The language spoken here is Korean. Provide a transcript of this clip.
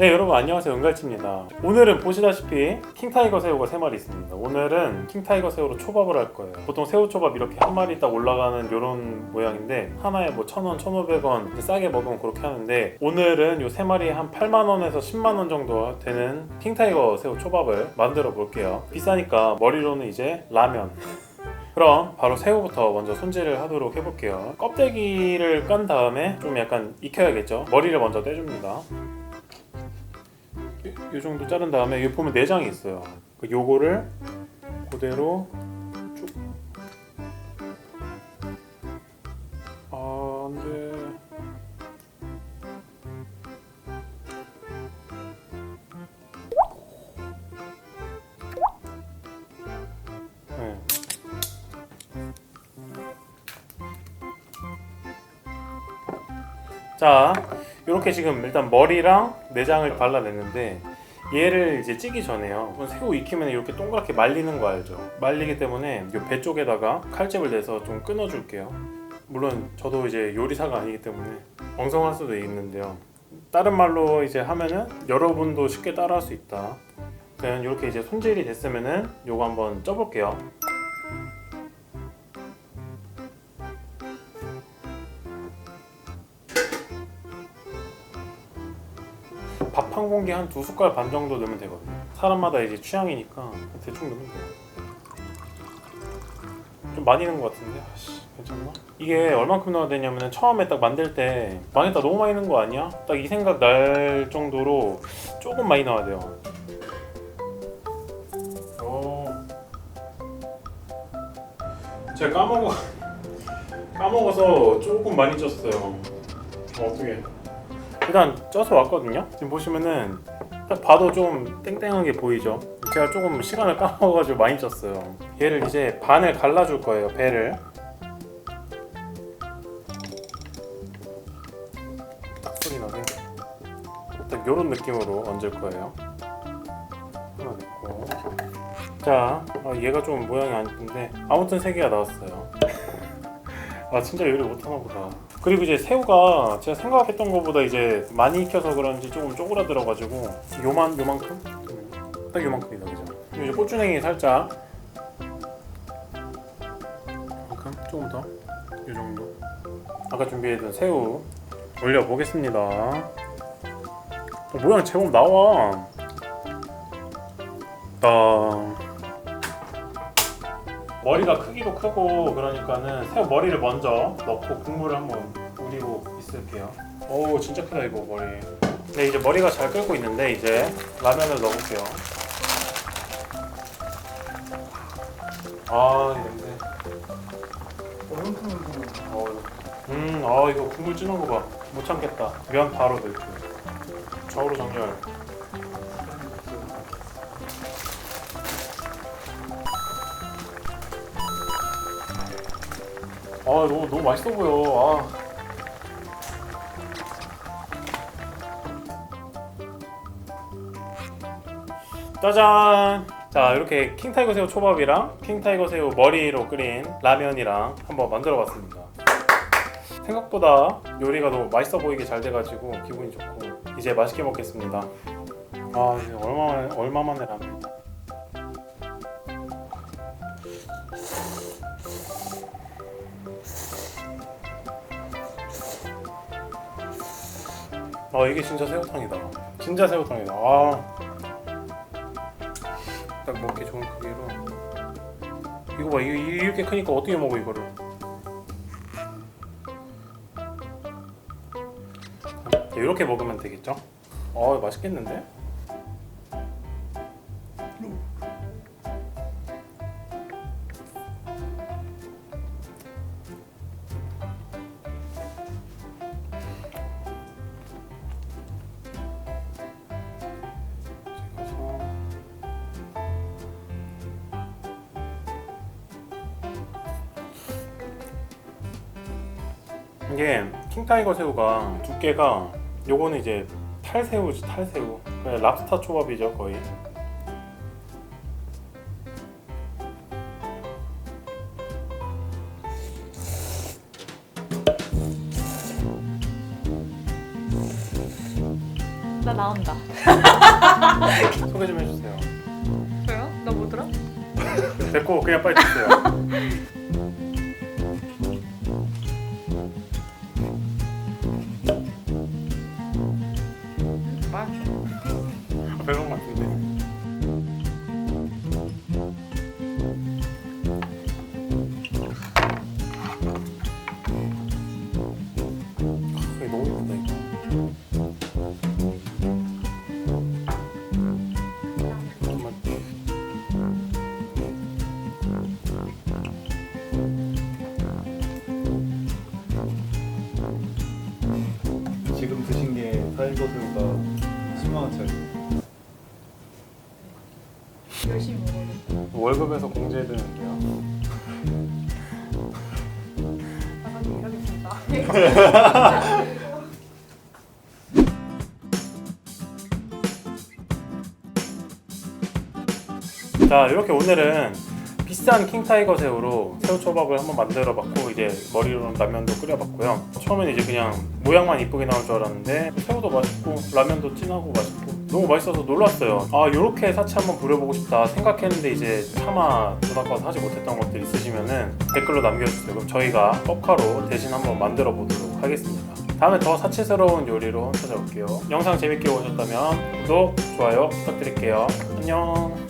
네 여러분 안녕하세요. 은갈치입니다. 오늘은 보시다시피 킹타이거 새우가 3마리 있습니다. 오늘은 킹타이거 새우로 초밥을 할 거예요. 보통 새우 초밥 이렇게 한 마리 딱 올라가는 이런 모양인데 하나에 뭐 1,000원, 1,500원 싸게 먹으면 그렇게 하는데 오늘은 요 3마리에 한 8만원에서 10만원 정도 되는 킹타이거 새우 초밥을 만들어 볼게요. 비싸니까 머리로는 이제 라면. 그럼 바로 새우부터 먼저 손질을 하도록 해볼게요. 껍데기를 깐 다음에 좀 약간 익혀야겠죠? 머리를 먼저 떼줍니다 이- 이 정도 자른 다음에 여기 보면 내장이 있어요. 그 요거를 그대로 쭉. 아, 안 돼. 네. 자, 이렇게 지금 일단 머리랑 내장을 발라냈는데 얘를 이제 찌기 전에요. 새우 익히면 이렇게 동그랗게 말리는 거 알죠? 말리기 때문에 이 배 쪽에다가 칼집을 내서 좀 끊어줄게요. 물론 저도 이제 요리사가 아니기 때문에 엉성할 수도 있는데요. 다른 말로 이제 하면은 여러분도 쉽게 따라할 수 있다. 그냥 이렇게 이제 손질이 됐으면은 요거 한번 쪄볼게요. 공기 한 두 숟갈 반 정도 넣으면 되거든요. 사람마다 이제 취향이니까 대충 넣으면 돼요. 좀 많이 넣은 것 같은데, 아씨, 괜찮나? 이게 얼만큼 넣어야 되냐면은 처음에 딱 만들 때 망했다 너무 많이 넣은 거 아니야? 딱 이 생각 날 정도로 조금 많이 넣어야 돼요. 오. 제가 까먹어 까먹어서 조금 많이 쪘어요. 어, 어떻게? 일단 쪄서 왔거든요. 지금 보시면은 딱 봐도 좀 땡땡하게 보이죠. 제가 조금 시간을 까먹어가지고 많이 쪘어요. 얘를 이제 반을 갈라줄 거예요. 배를. 딱 소리 나게. 딱 이런 느낌으로 얹을 거예요. 하나 넣고. 자, 아, 얘가 좀 모양이 안 이쁜데 아무튼 세 개가 나왔어요. 아 진짜 요리 못하나 보다. 그리고 이제 새우가 제가 생각했던 것보다 이제 많이 익혀서 그런지 조금 쪼그라들어가지고 요만 요만큼 딱 요만큼이다 그죠? 이제 고추냉이 살짝 만큼 조금 더이 정도. 아까 준비했던 새우 올려 보겠습니다. 어, 모양 제법 나와. 딱. 머리가 크기도 크고 그러니까는 새우 머리를 먼저 넣고 국물을 한번 우리고 있을게요. 오 진짜 크다 이거 머리. 네 이제 머리가 잘 끓고 있는데 이제 라면을 넣어볼게요. 아이 냄새. 어, 음, 아 이거 국물 찌는 거 봐. 못 참겠다. 면 바로 넣을게요. 좌우로 정렬. 너무 너무 맛있어 보여. 아. 짜잔. 자 이렇게 킹타이거 새우 초밥이랑 킹타이거 새우 머리로 끓인 라면이랑 한번 만들어 봤습니다. 생각보다 요리가 너무 맛있어 보이게 잘 돼가지고 기분이 좋고 이제 맛있게 먹겠습니다. 아 이제 얼마 얼마 만에 라면. 아 이게 진짜 새우탕이다. 진짜 새우탕이다. 아. 딱 먹기 좋은 크기로. 이거 봐, 이거 이렇게 크니까 어떻게 먹어 이거를? 이렇게 먹으면 되겠죠? 어 맛있겠는데? 이게 킹타이거 새우가 두께가 요거는 이제 탈새우지 탈새우 그냥 랍스타 초밥이죠 거의 나 나온다. 소개 좀 해주세요. 저요? 나 뭐더라? 됐고 그냥 빨리 드세요. 너무 예쁘다 이거. 정말 지금 드신 게 타이거새우가 10만 원짜리. 열심히 먹어야겠다. 월급에서 공제해드는데요. 나가서 일하겠습니다. 자 이렇게 오늘은 비싼 킹타이거 새우로 새우초밥을 한번 만들어 봤고 이제 머리로 라면도 끓여 봤고요. 처음에는 이제 그냥 모양만 이쁘게 나올 줄 알았는데 새우도 맛있고 라면도 진하고 맛있고 너무 맛있어서 놀랐어요. 아 이렇게 사치 한번 부려보고 싶다 생각했는데 이제 차마 돈 아까워서 하지 못했던 것들 있으시면은 댓글로 남겨주세요. 그럼 저희가 뻑카로 대신 한번 만들어 보도록 하겠습니다. 다음에 더 사치스러운 요리로 찾아올게요. 영상 재밌게 보셨다면 구독, 좋아요 부탁드릴게요. 안녕